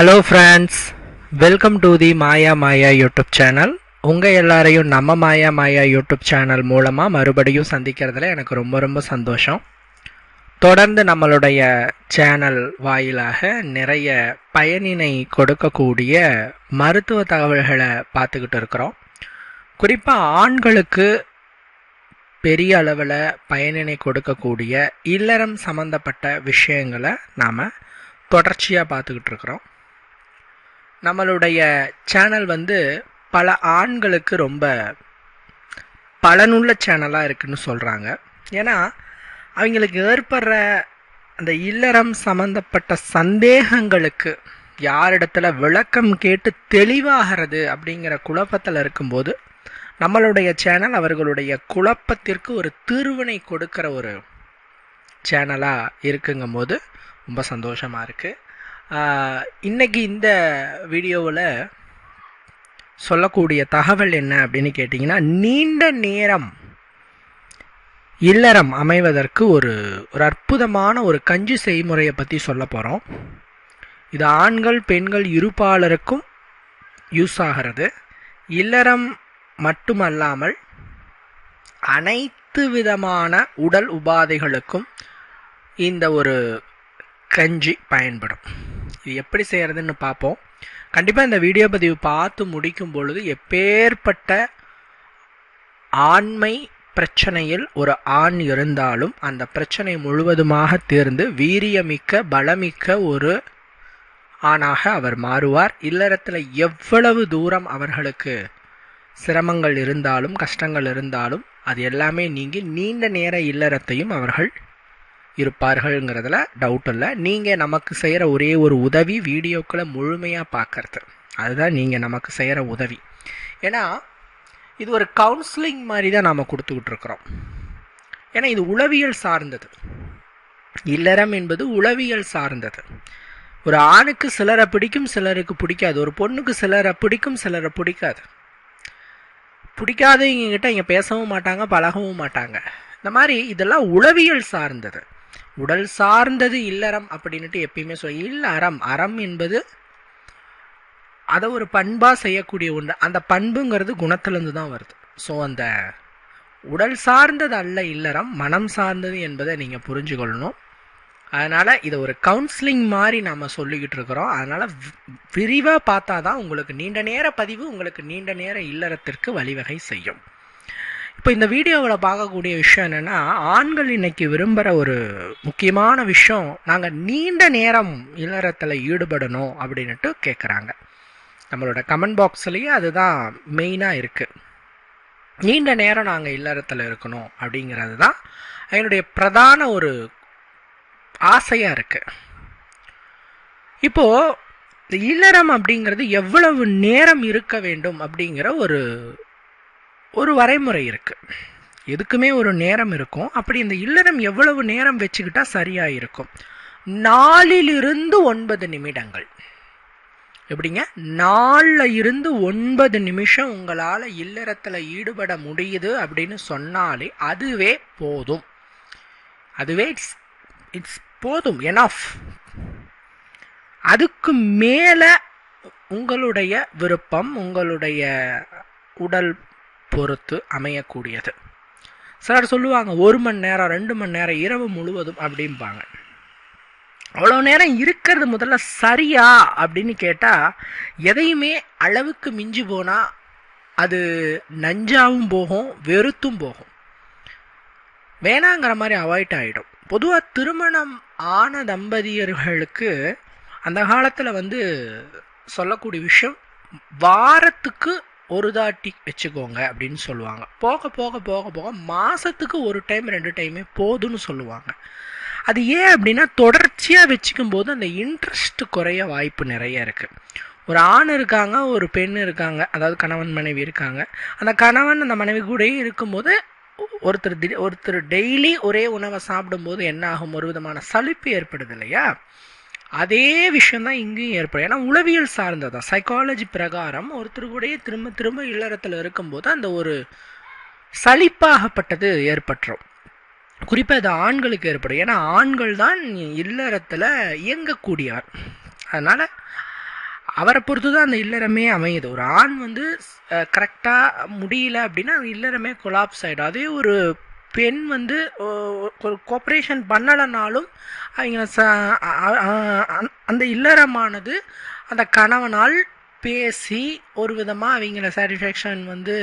Hello friends welcome to the Maya Maya YouTube channel உங்கள் எல்லாரையும் நம்ம மாயா மாயா யூடியூப் சேனல் மூலமாக மறுபடியும் சந்திக்கிறதுல எனக்கு ரொம்ப ரொம்ப சந்தோஷம். தொடர்ந்து நம்மளுடைய சேனல் வாயிலாக நிறைய பயனினை கொடுக்கக்கூடிய மருத்துவ தகவல்களை பார்த்துக்கிட்டு இருக்கிறோம். குறிப்பாக ஆண்களுக்கு பெரிய அளவில் பயனினை கொடுக்கக்கூடிய இல்லறம் சம்மந்தப்பட்ட விஷயங்களை நாம் தொடர்ச்சியாக பார்த்துக்கிட்டு இருக்கிறோம். நம்மளுடைய சேனல் வந்து பல ஆண்களுக்கு ரொம்ப பலனுள்ள சேனலாக இருக்குன்னு சொல்கிறாங்க ஏன்னா அவங்களுக்கு ஏற்படுற அந்த இல்லறம் சம்மந்தப்பட்ட சந்தேகங்களுக்கு யாரிடத்துல விளக்கம் கேட்டு தெளிவாகிறது அப்படிங்கிற குழப்பத்தில் இருக்கும்போது நம்மளுடைய சேனல் அவர்களுடைய குழப்பத்திற்கு ஒரு தீர்வினை கொடுக்கிற ஒரு சேனலாக இருக்குங்கும் போது ரொம்ப சந்தோஷமாக இருக்குது இன்றைக்கி இந்த வீடியோவில் சொல்லக்கூடிய தகவல் என்ன அப்படின்னு கேட்டிங்கன்னா நீண்ட நேரம் இல்லறம் அமைவதற்கு ஒரு ஒரு அற்புதமான ஒரு கஞ்சி செய்முறையை பற்றி சொல்ல போகிறோம் இது ஆண்கள் பெண்கள் இருப்பாளருக்கும் யூஸ் ஆகிறது. இல்லறம் மட்டுமல்லாமல் அனைத்து விதமான உடல் உபாதைகளுக்கும் இந்த ஒரு கஞ்சி பயன்படும். இது எப்படி செய்கிறதுன்னு பார்ப்போம். கண்டிப்பாக இந்த வீடியோ பதிவு பார்த்து முடிக்கும் பொழுது எப்பேற்பட்ட ஆண்மை பிரச்சனையில் ஒரு ஆண் இருந்தாலும் அந்த பிரச்சனை முழுவதுமாக தீர்ந்து வீரியமிக்க பலமிக்க ஒரு ஆணாக அவர் மாறுவார். இல்லறத்தில் எவ்வளவு தூரம் அவர்களுக்கு சிரமங்கள் இருந்தாலும் கஷ்டங்கள் இருந்தாலும் அது எல்லாமே நீங்கி நீண்ட நேர இல்லறத்தையும் அவர்கள் இருப்பார்கள்ங்கிறதுல டவுட் இல்லை. நீங்கள் நமக்கு செய்கிற ஒரே ஒரு உதவி வீடியோக்களை முழுமையாக பார்க்கறது அதுதான் நீங்கள் நமக்கு செய்கிற உதவி. ஏன்னா இது ஒரு கவுன்சிலிங் மாதிரி தான் நாம் கொடுத்துக்கிட்டு இருக்கிறோம். ஏன்னா இது உளவியல் சார்ந்தது. இல்லறம் என்பது உளவியல் சார்ந்தது. ஒரு ஆணுக்கு சிலரை பிடிக்கும் சிலருக்கு பிடிக்காது. ஒரு பொண்ணுக்கு சிலரை பிடிக்கும் சிலரை பிடிக்காது. பிடிக்காதவங்க கிட்ட இங்கே பேசவும் மாட்டாங்க பழகவும் மாட்டாங்க. இந்த மாதிரி இதெல்லாம் உளவியல் சார்ந்தது. உடல் சார்ந்தது இல்லறம் அப்படின்ட்டு எப்பயுமே சொல்ல இல்லறம் அறம். என்பது அதை ஒரு பண்பாக செய்யக்கூடிய ஒன்று. அந்த பண்புங்கிறது குணத்திலேருந்து தான் வருது. ஸோ அந்த உடல் சார்ந்தது அல்ல இல்லறம் மனம் சார்ந்தது என்பதை நீங்கள் புரிஞ்சுக்கொள்ளணும் அதனால் இதை ஒரு கவுன்சிலிங் மாதிரி நாம் சொல்லிக்கிட்டு இருக்கிறோம். அதனால் விரிவாக பார்த்தா தான் உங்களுக்கு நீண்ட நேர பதிவு உங்களுக்கு நீண்ட நேர இல்லறத்திற்கு வழிவகை செய்யும். இப்போ இந்த வீடியோவில் பார்க்கக்கூடிய விஷயம் என்னென்னா ஆண்கள் இன்னைக்கு விரும்புகிற ஒரு முக்கியமான விஷயம் நாங்கள் நீண்ட நேரம் இல்லறத்தில் ஈடுபடணும் அப்படின்ட்டு கேட்குறாங்க நம்மளோட கமெண்ட் பாக்ஸ்லேயே அதுதான் மெயினாக இருக்குது நீண்ட நேரம் நாங்கள் இல்லறத்தில் இருக்கணும் அப்படிங்கிறது தான் என்னுடைய பிரதான ஒரு ஆசையாக இருக்குது இப்போது இல்லறம் அப்படிங்கிறது எவ்வளவு நேரம் இருக்க வேண்டும் அப்படிங்கிற ஒரு ஒரு வரைமுறை இருக்குது எதுக்குமே ஒரு நேரம் இருக்கும். அப்படி இந்த இல்லறம் எவ்வளவு நேரம் வச்சுக்கிட்டா சரியாக இருக்கும்? நாலிலிருந்து ஒன்பது நிமிடங்கள். எப்படிங்க? நாலில் இருந்து ஒன்பது நிமிஷம் உங்களால் இல்லறத்தில் ஈடுபட முடியுது அப்படின்னு சொன்னாலே அதுவே போதும். அதுவே இட்ஸ் இட்ஸ் போதும் எனாஃப் அதுக்கு மேலே உங்களுடைய விருப்பம் உங்களுடைய உடல் பொறுத்து அமையக்கூடியது. சிலர் சொல்லுவாங்க ஒரு மணி நேரம் ரெண்டு மணி நேரம் இரவு முழுவதும் அப்படிம்பாங்க. அவ்வளோ நேரம் இருக்கிறது முதல்ல சரியா அப்படின்னு கேட்டால் எதையுமே அளவுக்கு மிஞ்சி போனால் அது நஞ்சாவும் போகும் வெறுத்தும் போகும். வேணாங்கிற மாதிரி அவாய்ட் ஆகிடும் பொதுவாக திருமணம் ஆன தம்பதியர்களுக்கு அந்த காலத்தில் வந்து சொல்லக்கூடிய விஷயம் வாரத்துக்கு ஒரு தாட்டி வச்சுக்கோங்க அப்படின்னு சொல்லுவாங்க. போக போக போக போக மாதத்துக்கு ஒரு டைம் ரெண்டு டைமே போதும்னு சொல்லுவாங்க. அது ஏன் அப்படின்னா தொடர்ச்சியாக வச்சுக்கும் போது அந்த இன்ட்ரெஸ்ட் குறைய வாய்ப்பு நிறைய இருக்குது ஒரு ஆண் இருக்காங்க ஒரு பெண் இருக்காங்க அதாவது கணவன் மனைவி இருக்காங்க. அந்த கணவன் அந்த மனைவி கூடயே இருக்கும்போது ஒருத்தர் தி ஒருத்தர் டெய்லி ஒரே உணவை சாப்பிடும்போது என்ன ஆகும்? ஒரு விதமான சலிப்பு ஏற்படுது இல்லையா? அதே விஷயம் தான் இங்கேயும் ஏற்படும். ஏன்னா உளவியல் சார்ந்ததான் சைக்காலஜி பிரகாரம் ஒருத்தர் கூடயே திரும்ப திரும்ப இல்லறத்தில் இருக்கும்போது அந்த ஒரு சலிப்பாகப்பட்டது ஏற்பட்டுரும். குறிப்பாக இது ஆண்களுக்கு ஏற்படும். ஏன்னா ஆண்கள் தான் இல்லறத்தில் இயங்கக்கூடியவர். அதனால் அவரை பொறுத்து தான் அந்த இல்லறமே அமையுது. ஒரு ஆண் வந்து கரெக்டாக முடியல அப்படின்னா அந்த இல்லறமே கொலாப்ஸ் ஆகிடும் அதே ஒரு பெண் வந்து ஒரு கோஆப்ரேஷன் பண்ணலைனாலும் அவங்க ச அந்த இல்லறமானது அந்த கணவனால் பேசி ஒரு விதமாக அவங்கள சாட்டிஸ்ஃபேக்ஷன் வந்து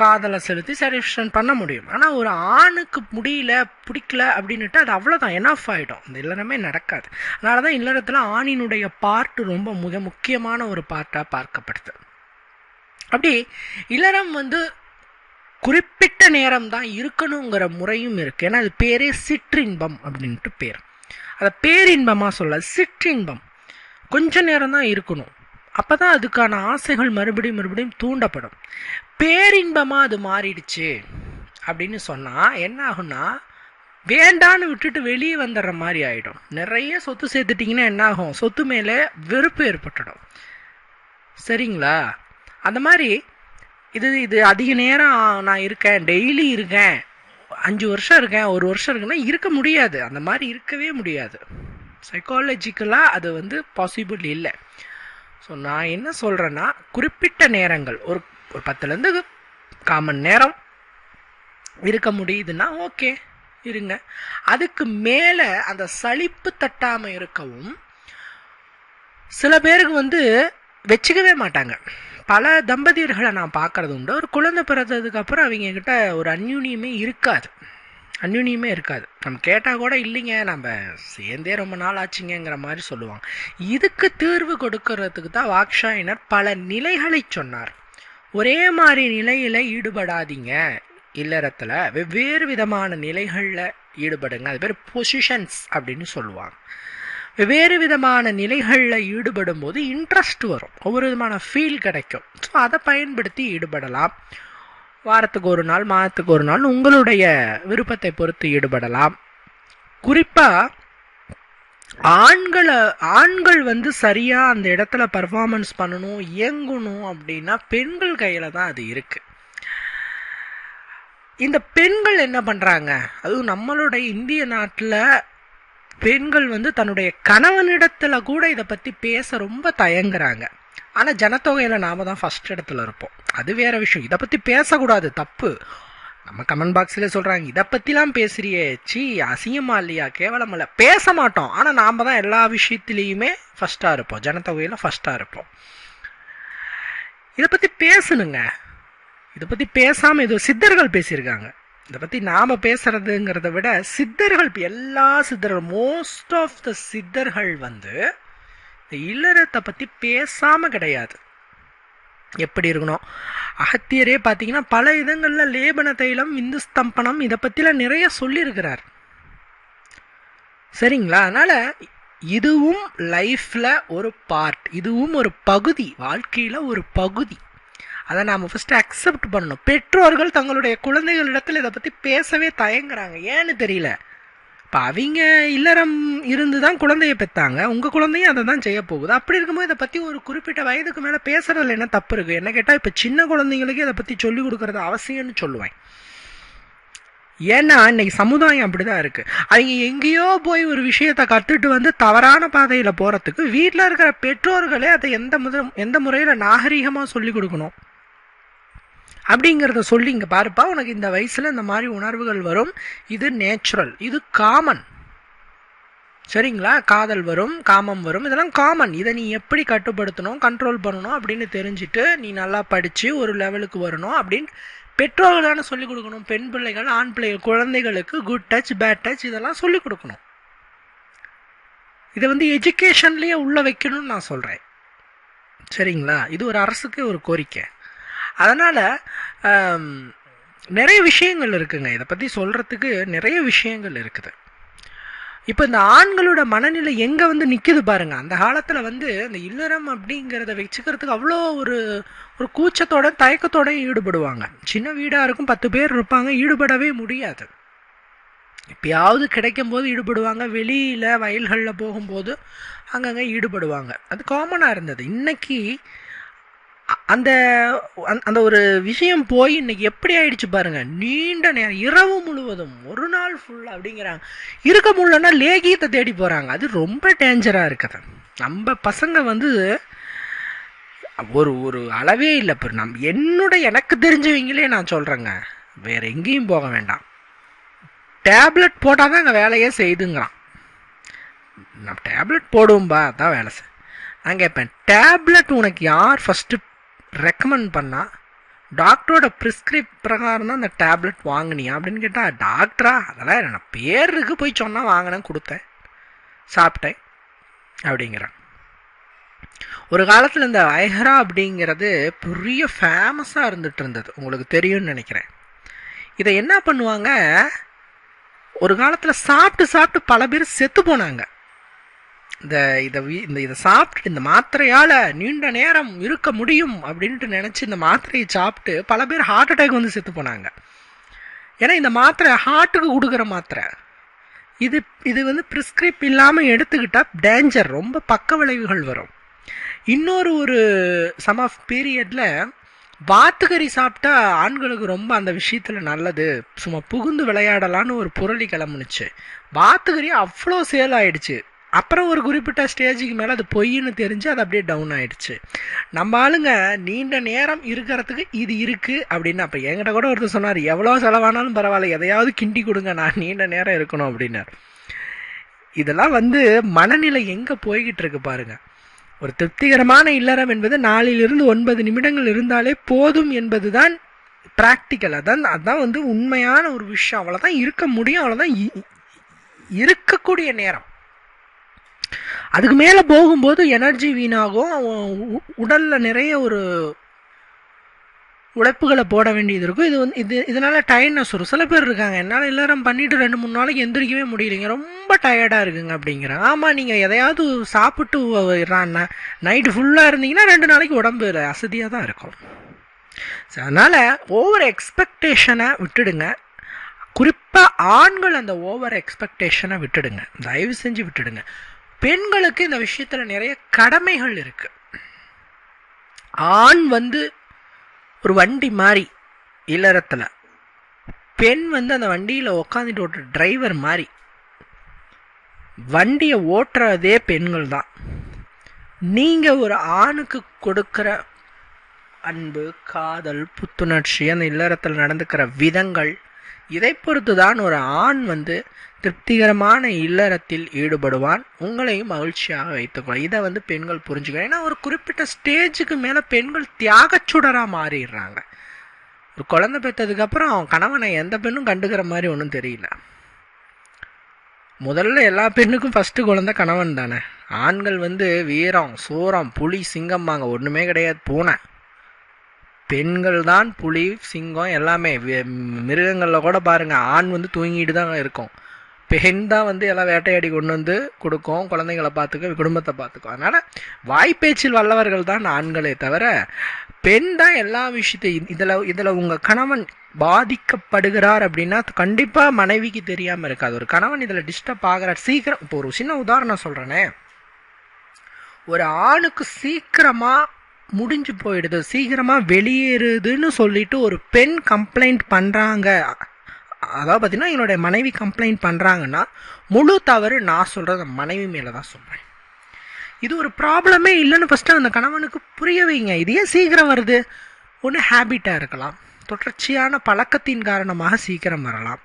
காதலை செலுத்தி சாட்டிஸ்ஃபேக்ஷன் பண்ண முடியும். ஆனால் ஒரு ஆணுக்கு முடியல பிடிக்கல அப்படின்னுட்டு அது அவ்வளோதான் என்ஃப் ஆகிடும் இந்த இல்லறமே நடக்காது. அதனால தான் இல்லறத்தில் ஆணினுடைய பார்ட்டு ரொம்ப மிக முக்கியமான ஒரு பார்ட்டாக பார்க்கப்படுது. அப்படி இல்லறம் வந்து குறிப்பிட்ட நேரம் தான் இருக்கணுங்கிற முறையும் இருக்குது ஏன்னா அது பேரே சிற்றின்பம் அப்படின்ட்டு பேர். அதை பேரின்பமாக சொல்ல சிற்றின்பம். கொஞ்ச நேரம் தான் இருக்கணும். அப்போ தான் அதுக்கான ஆசைகள் மறுபடியும் மறுபடியும் தூண்டப்படும். பேரின்பமாக அது மாறிடுச்சு அப்படின்னு சொன்னால் என்ன ஆகும்னா வேண்டான்னு விட்டுட்டு வெளியே வந்துடுற மாதிரி ஆகிடும் நிறைய சொத்து சேர்த்துட்டிங்கன்னா என்ன ஆகும்? சொத்து மேலே வெறுப்பு ஏற்பட்டுடும். சரிங்களா? அந்த மாதிரி இது இது அதிக நேரம் நான் இருக்கேன் டெய்லி இருக்கேன். அஞ்சு வருஷம் இருக்கேன் ஒரு வருஷம் இருக்குன்னா இருக்க முடியாது. அந்த மாதிரி இருக்கவே முடியாது. சைக்காலஜிக்கலாக அது வந்து பாசிபிள் இல்லை. ஸோ நான் என்ன சொல்கிறேன்னா குறிப்பிட்ட நேரங்கள் ஒரு ஒரு பத்துலேருந்து காமன் நேரம் இருக்க முடியுதுன்னா ஓகே இருங்க. அதுக்கு மேலே அந்த சளிப்பு தட்டாமல் இருக்கவும் சில பேருக்கு வந்து வச்சுக்கவே மாட்டாங்க. பல தம்பதியர்களை நான் பார்க்கறது உண்டு. ஒரு குழந்தை பிறந்ததுக்கு அப்புறம் அவங்க கிட்ட ஒரு அந்யூன்யமே இருக்காது. அந்யுன்யமே இருக்காது. நம்ம கேட்டால் கூட இல்லைங்க நம்ம சேர்ந்தே ரொம்ப நாள் ஆச்சுங்கிற மாதிரி சொல்லுவாங்க. இதுக்கு தீர்வு கொடுக்கறதுக்கு தான் வாக்ஷாயினர் பல நிலைகளை சொன்னார். ஒரே மாதிரி நிலையில் ஈடுபடாதீங்க. இல்லறத்தில் வெவ்வேறு விதமான நிலைகளில் ஈடுபடுங்க. அது பேர் பொசிஷன்ஸ் அப்படின்னு சொல்லுவாங்க. வெவ்வேறு விதமான நிலைகளில் ஈடுபடும் போது இன்ட்ரெஸ்ட் வரும். ஒவ்வொரு விதமான ஃபீல் கிடைக்கும். ஸோ அதை பயன்படுத்தி ஈடுபடலாம். வாரத்துக்கு ஒரு நாள் மாதத்துக்கு ஒரு நாள் உங்களுடைய விருப்பத்தை பொறுத்து ஈடுபடலாம். குறிப்பாக ஆண்களை ஆண்கள் வந்து சரியாக அந்த இடத்துல பர்ஃபார்மன்ஸ் பண்ணணும் இயங்கணும் அப்படின்னா பெண்கள் கையில் தான் அது இருக்குது இந்த பெண்கள் என்ன பண்ணுறாங்க அதுவும் நம்மளுடைய இந்திய நாட்டில் பெண்கள் வந்து தன்னுடைய கணவனிடத்தில் கூட இதை பற்றி பேச ரொம்ப தயங்குறாங்க. ஆனால் ஜனத்தொகையில் நாம் தான் ஃபஸ்ட் இடத்துல இருப்போம். அது வேறு விஷயம். இதை பற்றி பேசக்கூடாது. தப்பு. நம்ம கமெண்ட் பாக்ஸில் சொல்கிறாங்க இதை பற்றிலாம் பேசுகிறியே சி அசிங்கமா இல்லையா? கேவலம் இல்லை பேச மாட்டோம். ஆனால் நாம் தான் எல்லா விஷயத்துலேயுமே ஃபஸ்ட்டாக இருப்போம். ஜனத்தொகையில் ஃபஸ்ட்டாக இருப்போம். இதை பற்றி பேசணுங்க. இதை பற்றி பேசாமல் இது சித்தர்கள் பேசியிருக்காங்க. இதை பற்றி நாம் பேசுகிறதுங்கிறத விட சித்தர்கள் எல்லா சித்தர்கள் மோஸ்ட் ஆஃப் த சித்தர்கள் வந்து இந்த இல்லறத்தை பற்றி பேசாமல் கிடையாது. எப்படி இருக்கணும்? அகத்தியரே பார்த்தீங்கன்னா பல இதங்களில் லேபன தைலம் இந்து ஸ்தம்பனம் இதை பற்றிலாம் நிறைய சொல்லியிருக்கிறார். சரிங்களா? அதனால் இதுவும் லைஃப்பில் ஒரு பார்ட் இதுவும் ஒரு பகுதி வாழ்க்கையில் ஒரு பகுதி. அதை நாம் ஃபஸ்ட்டு அக்செப்ட் பண்ணணும். பெற்றோர்கள் தங்களுடைய குழந்தைகளிடத்தில் இதை பற்றி பேசவே தயங்குறாங்க. ஏன்னு தெரியல. இப்போ அவங்க இல்லறம் இருந்து தான் குழந்தைய பெற்றாங்க உங்கள் குழந்தையும் அதை தான் செய்ய போகுது. அப்படி இருக்கும்போது இதை பற்றி ஒரு குறிப்பிட்ட வயதுக்கு மேலே பேசுறதுல என்ன தப்பு இருக்குது என்ன கேட்டால் இப்போ சின்ன குழந்தைங்களுக்கு இதை பற்றி சொல்லிக் கொடுக்கறது அவசியம்னு சொல்லுவேன். ஏன்னா இன்னைக்கு சமுதாயம் அப்படிதான் இருக்குது அவங்க எங்கேயோ போய் ஒரு விஷயத்தை கற்றுட்டு வந்து தவறான பாதையில் போகிறதுக்கு வீட்டில் இருக்கிற பெற்றோர்களே அதை எந்த முத எந்த முறையில் நாகரீகமாக சொல்லி கொடுக்கணும்? அப்படிங்கிறத சொல்லி இங்கே பாருப்பா உனக்கு இந்த வயசில் இந்த மாதிரி உணர்வுகள் வரும். இது நேச்சுரல் இது காமன் சரிங்களா? காதல் வரும் காமம் வரும் இதெல்லாம் காமன் இதை நீ எப்படி கட்டுப்படுத்தணும் கண்ட்ரோல் பண்ணணும் அப்படின்னு தெரிஞ்சுட்டு நீ நல்லா படித்து ஒரு லெவலுக்கு வரணும் அப்படின்னு பெற்றோர்கள் தானே சொல்லிக் கொடுக்கணும். பெண் பிள்ளைகள் ஆண் பிள்ளைகள் குழந்தைகளுக்கு குட் டச் பேட் டச் இதெல்லாம் சொல்லிக் கொடுக்கணும். இதை வந்து எஜுகேஷன்லேயே உள்ளே வைக்கணும்னு நான் சொல்கிறேன் சரிங்களா? இது ஒரு அரசுக்கு ஒரு கோரிக்கை. அதனால் நிறைய விஷயங்கள் இருக்குங்க. இதை பற்றி சொல்கிறதுக்கு நிறைய விஷயங்கள் இருக்குது. இப்போ இந்த ஆண்களோட மனநிலை எங்கே வந்து நிற்குது பாருங்கள் அந்த காலத்தில் வந்து இந்த இல்லறம் அப்படிங்கிறத வச்சுக்கிறதுக்கு அவ்வளோ ஒரு ஒரு கூச்சத்தோட தயக்கத்தோட ஈடுபடுவாங்க. சின்ன வீடாக இருக்கும் பத்து பேர் இருப்பாங்க ஈடுபடவே முடியாது. எப்பயாவது கிடைக்கும் போது ஈடுபடுவாங்க. வெளியில் வயல்களில் போகும்போது அங்கங்கே ஈடுபடுவாங்க. அது காமனாக இருந்தது. இன்னைக்கு அந்த அந்த ஒரு விஷயம் போய் இன்னைக்கு எப்படி ஆயிடுச்சு பாருங்க. நீண்ட நேரம் இரவு முழுவதும் ஒரு நாள் ஃபுல்லாக அப்படிங்கிறாங்க. இருக்க முடியலன்னா லேகியத்தை தேடி போகிறாங்க அது ரொம்ப டேஞ்சராக இருக்குது. நம்ம பசங்க வந்து ஒரு ஒரு அளவே இல்லை. இப்போ நம் என்னோட எனக்கு தெரிஞ்சவங்களே நான் சொல்கிறேங்க வேற எங்கேயும் போக வேண்டாம். டேப்லெட் போட்டால் தான் அங்கே வேலையே செய்துங்கிறான் நான் டேப்லெட் போடுவோம்பா தான் வேலை செய். நான் கேட்பேன் டேப்லெட் உனக்கு யார் ஃபஸ்ட்டு ரெக்கமெண்ட் பண்ணால் டாக்டரோட ப்ரிஸ்கிரிப் பிரகாரம் தான் அந்த டேப்லெட் வாங்கினியா அப்படின்னு கேட்டால் டாக்டரா அதெல்லாம் நான் பேருக்கு போய் சொன்னால் வாங்கினேன் கொடுத்தேன். சாப்பிட்டேன் அப்படிங்கிறான். ஒரு காலத்தில் இந்த ஐஹரா அப்படிங்கிறது பெரிய ஃபேமஸாக இருந்துட்டு இருந்தது. உங்களுக்கு தெரியும்னு நினைக்கிறேன். இதை என்ன பண்ணுவாங்க? ஒரு காலத்தில் சாப்பிட்டு சாப்பிட்டு பல பேர் செத்து போனாங்க. இந்த இதை இந்த இதை சாப்பிட்டு இந்த மாத்திரையால் நீண்ட நேரம் இருக்க முடியும் அப்படின்ட்டு நினச்சி இந்த மாத்திரையை சாப்பிட்டு பல பேர் ஹார்ட் அட்டாக் வந்து செத்து போனாங்க. ஏன்னா இந்த மாத்திரை ஹார்ட்டுக்கு கொடுக்குற மாத்திரை. இது இது வந்து ப்ரிஸ்கிரிப் இல்லாமல் எடுத்துக்கிட்டால் டேஞ்சர் ரொம்ப பக்க விளைவுகள் வரும். இன்னொரு ஒரு சம் ஆஃப் பீரியடில் வாத்துக்கறி சாப்பிட்டா ஆண்களுக்கு ரொம்ப அந்த விஷயத்தில் நல்லது. சும்மா புகுந்து விளையாடலான்னு ஒரு புரளி கிளம்புனுச்சு. வாத்துக்கறி அவ்வளோ சேல் ஆயிடுச்சு. அப்புறம் ஒரு குறிப்பிட்ட ஸ்டேஜுக்கு மேலே அது பொய்ன்னு தெரிஞ்சு அது அப்படியே டவுன் ஆகிடுச்சு நம்ம ஆளுங்க நீண்ட நேரம் இருக்கிறதுக்கு இது இருக்குது அப்படின்னு அப்போ என்கிட்ட கூட ஒருத்தர் சொன்னார் எவ்வளோ செலவானாலும் பரவாயில்ல எதையாவது கிண்டி கொடுங்க நான் நீண்ட நேரம் இருக்கணும் அப்படின்னார். இதெல்லாம் வந்து மனநிலை எங்கே போய்கிட்டு இருக்கு பாருங்க. ஒரு திருப்திகரமான இல்லறம் என்பது நாலிலிருந்து ஒன்பது நிமிடங்கள் இருந்தாலே போதும் என்பதுதான் ப்ராக்டிக்கல் அதான் அதுதான் வந்து உண்மையான ஒரு விஷயம். அவ்வளோதான் இருக்க முடியும் அவ்வளோதான் இருக்கக்கூடிய நேரம். அதுக்கு மேலே போகும்போது எனர்ஜி வீணாகும். உடலில் நிறைய ஒரு உழைப்புகளை போட வேண்டியது இருக்கும். இது வந்து இது இதனால் டயர்ட்னஸ் வரும். சில பேர் இருக்காங்க. என்னால் எல்லாரும் பண்ணிவிட்டு ரெண்டு மூணு நாளைக்கு எந்திரிக்கவே முடியலைங்க. ரொம்ப டயர்டாக இருக்குங்க அப்படிங்கிறாங்க. ஆமாம் நீங்கள் எதையாவது சாப்பிட்டு நைட்டு ஃபுல்லாக இருந்தீங்கன்னா ரெண்டு நாளைக்கு உடம்பு அசதியாக தான் இருக்கும். அதனால் ஓவர் எக்ஸ்பெக்டேஷனை விட்டுடுங்க. குறிப்பாக ஆண்கள் அந்த ஓவர் எக்ஸ்பெக்டேஷனை விட்டுடுங்க. தயவு செஞ்சு விட்டுடுங்க. பெண்களுக்கு இந்த விஷயத்தில் நிறைய கடமைகள் இருக்கு. ஆண் வந்து ஒரு வண்டி மாதிரி இல்லறத்தில் பெண் வந்து அந்த வண்டியில் உக்காந்துட்டு ஓட்டுற டிரைவர் மாதிரி வண்டியை ஓட்டுறதே பெண்கள் தான். நீங்கள் ஒரு ஆணுக்கு கொடுக்குற அன்பு காதல் புத்துணர்ச்சி அந்த இல்லறத்தில் நடந்துக்கிற விதங்கள் இதை பொறுத்து தான் ஒரு ஆண் வந்து திருப்திகரமான இல்லறத்தில் ஈடுபடுவான். உங்களையும் மகிழ்ச்சியாக வைத்துக்கொள்ள இதை வந்து பெண்கள் புரிஞ்சுக்கணும். ஏன்னா ஒரு குறிப்பிட்ட ஸ்டேஜுக்கு மேலே பெண்கள் தியாகச்சுடராக மாறிடுறாங்க. ஒரு குழந்தை பெற்றதுக்கப்புறம் கணவனை எந்த பெண்ணும் கண்டுக்கிற மாதிரி ஒன்றும் தெரியல. முதல்ல எல்லா பெண்ணுக்கும் ஃபஸ்ட்டு குழந்தை கணவன் தானே. ஆண்கள் வந்து வீரம் சூரம் புலி சிங்கம்பாங்க ஒன்றுமே கிடையாது. பூனை. பெண்கள் தான் புலி சிங்கம் எல்லாமே. மிருகங்களில் கூட பாருங்கள் ஆண் வந்து தூங்கிட்டு தான் இருக்கும். பெண் தான் வந்து எல்லாம் வேட்டையாடி கொண்டு வந்து கொடுக்கும். குழந்தைங்களை பார்த்துக்க குடும்பத்தை பார்த்துக்கும். அதனால் வாய்ப்பேச்சில் வல்லவர்கள் தான் ஆண்களே தவிர பெண் தான் எல்லா விஷயத்தையும் இதில் இதில் உங்கள் கணவன் பாதிக்கப்படுகிறார் அப்படின்னா கண்டிப்பாக மனைவிக்கு தெரியாமல் இருக்காது. ஒரு கணவன் இதில் டிஸ்டர்ப் ஆகிறார் சீக்கிரம் இப்போ ஒரு சின்ன உதாரணம் சொல்கிறேனே ஒரு ஆணுக்கு சீக்கிரமாக முடிஞ்சு போயிடுது சீக்கிரமாக வெளியேறுதுன்னு சொல்லிட்டு ஒரு பெண் கம்ப்ளைண்ட் பண்ணுறாங்க அதாவது பார்த்தீங்கன்னா என்னுடைய மனைவி கம்ப்ளைண்ட் பண்ணுறாங்கன்னா முழு தவறு நான் சொல்கிறத மனைவி மேலே தான் சொல்கிறேன் இது ஒரு ப்ராப்ளமே இல்லைன்னு ஃபஸ்ட்டு அந்த கணவனுக்கு புரிய வைங்க. இது ஏன் சீக்கிரம் வருது? ஒன்று ஹேபிட்டாக இருக்கலாம். தொடர்ச்சியான பழக்கத்தின் காரணமாக சீக்கிரம் வரலாம்.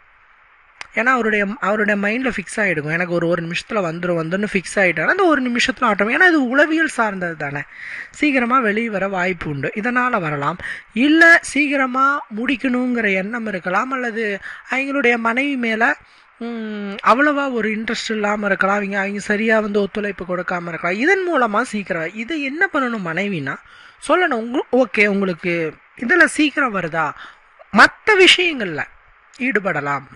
ஏன்னா அவருடைய அவருடைய மைண்டில் ஃபிக்ஸ் ஆகிடுக்கும் எனக்கு ஒரு ஒரு நிமிஷத்தில் வந்துடும் வந்துன்னு ஃபிக்ஸ் ஆகிட்டாங்க அந்த ஒரு நிமிஷத்தில் ஆட்டம் ஏன்னா இது உளவியல் சார்ந்தது தானே. சீக்கிரமாக வெளியே வர வாய்ப்பு உண்டு. இதனால் வரலாம். இல்லை சீக்கிரமாக முடிக்கணுங்கிற எண்ணம் இருக்கலாம் அல்லது அவங்களுடைய மனைவி மேலே அவ்வளவா ஒரு இன்ட்ரெஸ்ட் இல்லாமல் இருக்கலாம். அவங்க அவங்க சரியாக வந்து ஒத்துழைப்பு கொடுக்காமல் இருக்கலாம். இதன் மூலமாக சீக்கிரம் இது என்ன பண்ணணும் மனைவினா? சொல்லணும். உங்க ஓகே உங்களுக்கு இதில் சீக்கிரம் வருதா? மற்ற விஷயங்களில் ஈடுபடலாம்.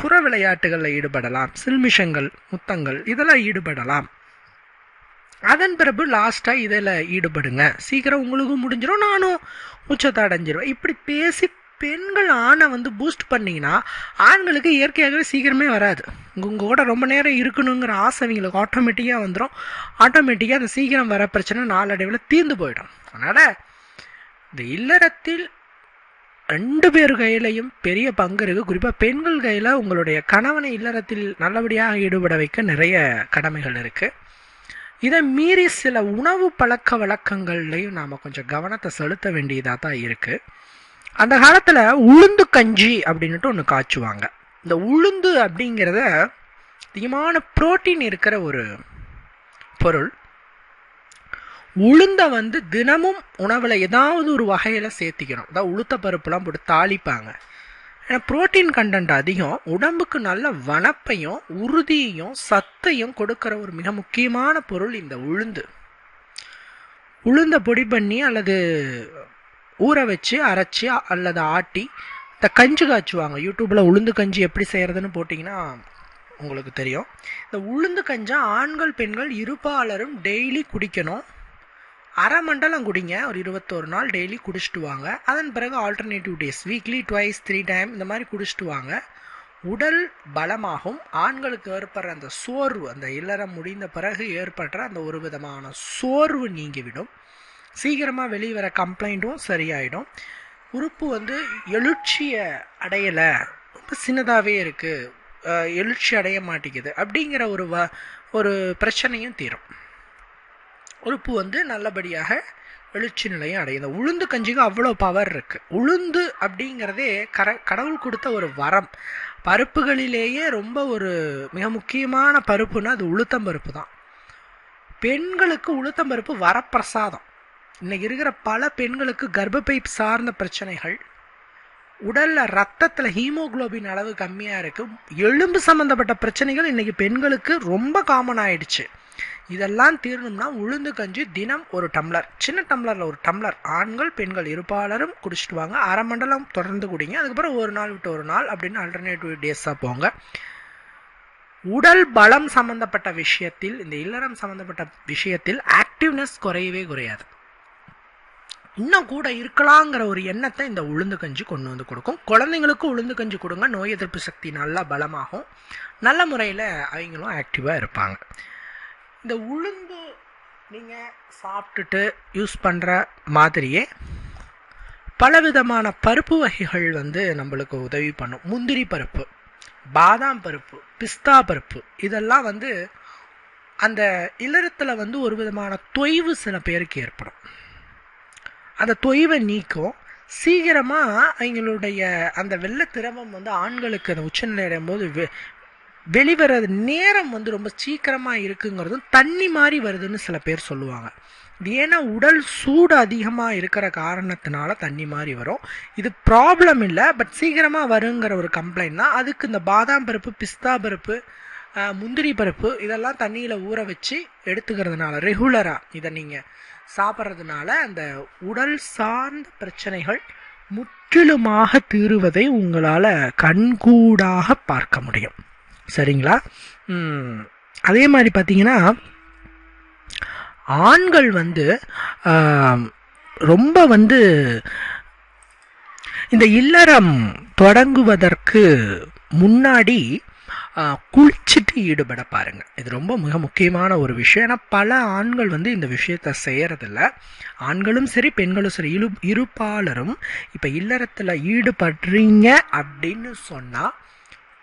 புற விளையாட்டுகளில் ஈடுபடலாம். சில்மிஷங்கள் முத்தங்கள் இதெல்லாம் ஈடுபடலாம். அதன் பிறகு லாஸ்ட்டாக இதில் ஈடுபடுங்க. சீக்கிரம் உங்களுக்கும் முடிஞ்சிடும் நானும் உச்சத்தை அடைஞ்சிருவேன். இப்படி பேசி பெண்கள் ஆணை வந்து பூஸ்ட் பண்ணிங்கன்னா ஆண்களுக்கு இயற்கையாகவே சீக்கிரமே வராது. உங்கள் கூட ரொம்ப நேரம் இருக்கணுங்கிற ஆசை அவங்களுக்கு ஆட்டோமேட்டிக்காக வந்துடும் ஆட்டோமேட்டிக்காக அந்த சீக்கிரம் வர பிரச்சனை நாளடைவில் தீர்ந்து போயிடும். அதனால் இந்த இல்லறத்தில் ரெண்டு பேர் கையிலையும் பெரிய பங்கு இருக்குது குறிப்பாக பெண்கள் கையில் உங்களுடைய கணவனை இல்லறத்தில் நல்லபடியாக ஈடுபட வைக்க நிறைய கடமைகள் இருக்குது இதை மீறி சில உணவு பழக்க வழக்கங்கள்லையும் நாம் கொஞ்சம் கவனத்தை செலுத்த வேண்டியதாக தான் இருக்குது அந்த காலத்தில் உளுந்து கஞ்சி அப்படின்ட்டு ஒன்று காய்ச்சுவாங்க. இந்த உளுந்து அப்படிங்கிறத அதிகமான புரோட்டீன் இருக்கிற ஒரு பொருள். உளுந்தை வந்து தினமும் உணவில் ஏதாவது ஒரு வகையில் சேர்த்திக்கணும். அதாவது உளுத்த பருப்புலாம் போட்டு தாளிப்பாங்க. ஏன்னா புரோட்டீன் கண்டென்ட் அதிகம். உடம்புக்கு நல்ல வனப்பையும் உறுதியையும் சத்தையும் கொடுக்குற ஒரு மிக முக்கியமான பொருள் இந்த உளுந்து. உளுந்தை பொடி பண்ணி அல்லது ஊற வச்சு அரைச்சி அல்லது ஆட்டி இந்த கஞ்சி காய்ச்சுவாங்க. யூடியூப்பில் உளுந்து கஞ்சி எப்படி செய்கிறதுன்னு போட்டிங்கன்னா உங்களுக்கு தெரியும். இந்த உளுந்து கஞ்சா ஆண்கள் பெண்கள் இருப்பாளரும் டெய்லி குடிக்கணும். அரை மண்டலம் குடிங்க. ஒரு இருபத்தோரு நாள் டெய்லி குடிச்சிட்டு வாங்க. அதன் பிறகு alternative days weekly twice three time இந்த மாதிரி குடிச்சிட்டு வாங்க. உடல் பலமாகும். ஆண்களுக்கு ஏற்படுற அந்த சோர்வு அந்த இல்லறம் முடிந்த பிறகு ஏற்படுற அந்த ஒரு விதமான சோர்வு நீங்கிவிடும். சீக்கிரமாக வெளியே வர கம்ப்ளைண்ட்டும் சரியாயிடும். உறுப்பு வந்து எழுச்சியை அடையலை. ரொம்ப சின்னதாகவே இருக்குது எழுச்சி அடைய மாட்டேங்குது. அப்படிங்கிற ஒரு வ ஒரு பிரச்சனையும் தீரும். உறுப்பு வந்து நல்லபடியாக எழுச்சி நிலையும் அடையும் இந்த உளுந்து கஞ்சிக்கு அவ்வளோ பவர் இருக்குது உளுந்து அப்படிங்கிறதே கர கடவுள் கொடுத்த ஒரு வரம். பருப்புகளிலேயே ரொம்ப ஒரு மிக முக்கியமான பருப்புனா அது உளுத்தம் பருப்பு தான். பெண்களுக்கு உளுத்தம் பருப்பு வரப்பிரசாதம். இன்னைக்கு இருக்கிற பல பெண்களுக்கு கர்ப்பப்பை சார்ந்த பிரச்சனைகள் உடலில் ரத்தத்தில் ஹீமோகுளோபின் அளவு கம்மியாக இருக்குது எலும்பு சம்மந்தப்பட்ட பிரச்சனைகள் இன்றைக்கி பெண்களுக்கு ரொம்ப காமன் ஆயிடுச்சு. இதெல்லாம் தீரணும்னா உளுந்து கஞ்சி தினம் ஒரு டம்ளர். சின்ன டம்ளரில் ஒரு டம்ளர். ஆண்கள் பெண்கள் இருப்பாளரும் குடிச்சிட்டு வாங்க. அரை மண்டலம் தொடர்ந்து குடிங்க. அதுக்கப்புறம் ஒரு நாள் விட்டு ஒரு நாள் அப்படின்னு ஆல்டர்னேட்டிவ் டேஸாக போங்க. உடல் பலம் சம்மந்தப்பட்ட விஷயத்தில் இந்த இல்லறம் சம்மந்தப்பட்ட விஷயத்தில் ஆக்டிவ்னஸ் குறையவே குறையாது. இன்னும் கூட இருக்கலாங்கிற ஒரு எண்ணத்தை இந்த உளுந்து கஞ்சி கொண்டு வந்து கொடுக்கும். குழந்தைங்களுக்கும் உளுந்து கஞ்சி கொடுங்க. நோய் எதிர்ப்பு சக்தி நல்லா பலமாகும். நல்ல முறையில் அவங்களும் ஆக்டிவாக இருப்பாங்க. இந்த உளுந்து நீங்கள் சாப்பிட்டுட்டு யூஸ் பண்ணுற மாதிரியே பலவிதமான பருப்பு வகைகள் வந்து நம்மளுக்கு உதவி பண்ணும். முந்திரி பருப்பு பாதாம் பருப்பு பிஸ்தா பருப்பு இதெல்லாம் வந்து அந்த இல்லறத்தில் வந்து ஒரு விதமான தொய்வு சில பேருக்கு ஏற்படும். அந்த தொய்வை நீக்கும். சீக்கிரமாக அவங்களுடைய அந்த வெள்ளை திரவம் வந்து ஆண்களுக்கு அந்த உச்சநிலை அடையும் போது வெளிவர நேரம் வந்து ரொம்ப சீக்கிரமாக இருக்குங்கிறதும் தண்ணி மாதிரி வருதுன்னு சில பேர் சொல்லுவாங்க. இது ஏன்னா உடல் சூடு அதிகமாக இருக்கிற காரணத்தினால தண்ணி மாதிரி வரும். இது ப்ராப்ளம் இல்லை பட் சீக்கிரமாக வருங்கிற ஒரு கம்ப்ளைண்ட் தான். அதுக்கு இந்த பாதாம் பருப்பு பிஸ்தா பருப்பு முந்திரி பருப்பு இதெல்லாம் தண்ணியில் ஊற வச்சு எடுத்துக்கிறதுனால ரெகுலராக இதை நீங்கள் சாப்பிட்றதுனால அந்த உடல் சார்ந்த பிரச்சனைகள் முற்றிலுமாக தீருவதை உங்களால் கண்கூடாக பார்க்க முடியும். சரிங்களா? அதே மாதிரி பார்த்தீங்கன்னா ஆண்கள் வந்து ரொம்ப வந்து இந்த இல்லறம் தொடங்குவதற்கு முன்னாடி குளிச்சுட்டு ஈடுபட பாருங்க. இது ரொம்ப மிக முக்கியமான ஒரு விஷயம். ஏன்னா பல ஆண்கள் வந்து இந்த விஷயத்த செய்கிறதில்ல ஆண்களும் சரி பெண்களும் சரி இரு இருப்பாளரும் இப்போ இல்லறத்தில் ஈடுபடுறீங்க அப்படின்னு சொன்னால்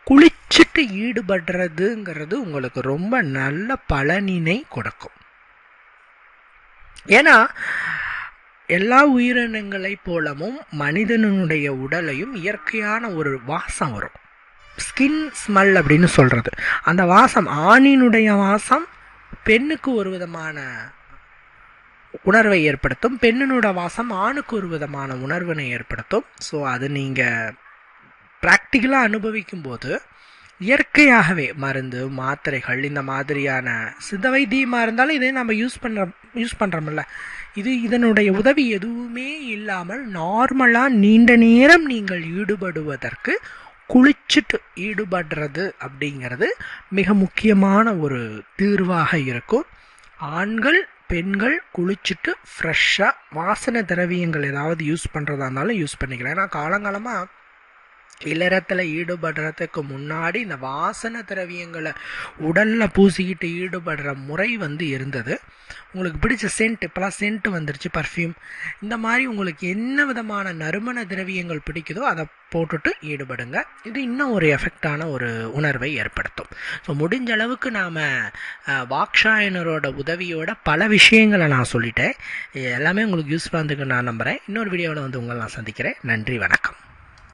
குளிச்சுட்டு ஈடுபடுறதுங்கிறது உங்களுக்கு ரொம்ப நல்ல பலனினை கொடுக்கும். ஏன்னா எல்லா உயிரினங்களை போலவும் மனிதனுடைய உடலையும் இயற்கையான ஒரு வாசம் வரும். ஸ்கின் ஸ்மெல் அப்படின்னு சொல்கிறது அந்த வாசம் ஆணினுடைய வாசம் பெண்ணுக்கு ஒரு விதமான உணர்வை ஏற்படுத்தும். பெண்ணினோட வாசம் ஆணுக்கு ஒரு விதமான உணர்வினை ஏற்படுத்தும். ஸோ அது நீங்கள் ப்ராக்டிக்கலாக அனுபவிக்கும் போது இயற்கையாகவே மருந்து மாத்திரைகள் இந்த மாதிரியான சித்த வைத்தியமாக இருந்தாலும் இதே நம்ம யூஸ் பண்ணுற யூஸ் பண்ணுறோம்ல இது இதனுடைய உதவி எதுவுமே இல்லாமல் நார்மலாக நீண்ட நேரம் நீங்கள் ஈடுபடுவதற்கு குளிச்சுட்டு ஈடுபடுறது அப்படிங்கிறது மிக முக்கியமான ஒரு தீர்வாக இருக்கும். ஆண்கள் பெண்கள் குளிச்சுட்டு ஃப்ரெஷ்ஷாக வாசனை திரவியங்கள் ஏதாவது யூஸ் பண்ணுறதா இருந்தாலும் யூஸ் பண்ணிக்கலாம். ஏன்னா காலங்காலமாக இல்லறத்தில் ஈடுபடுறதுக்கு முன்னாடி இந்த வாசன திரவியங்களை உடலில் பூசிக்கிட்டு ஈடுபடுற முறை வந்து இருந்தது. உங்களுக்கு பிடிச்ச சென்ட் இப்போலாம் சென்ட் வந்துருச்சு பர்ஃப்யூம் இந்த மாதிரி உங்களுக்கு என்ன விதமான நறுமண திரவியங்கள் பிடிக்குதோ அதை போட்டுட்டு ஈடுபடுங்க. இது இன்னும் ஒரு எஃபெக்டான ஒரு உணர்வை ஏற்படுத்தும். ஸோ முடிஞ்ச அளவுக்கு நாம் வாக்ஷாயனரோட உதவியோட பல விஷயங்களை நான் சொல்லிட்டேன். எல்லாமே உங்களுக்கு யூஸ்ஃபுல்லாக இருந்துக்கு நான் நம்புகிறேன் இன்னொரு வீடியோவில் வந்து உங்களை நான் சந்திக்கிறேன். நன்றி வணக்கம்.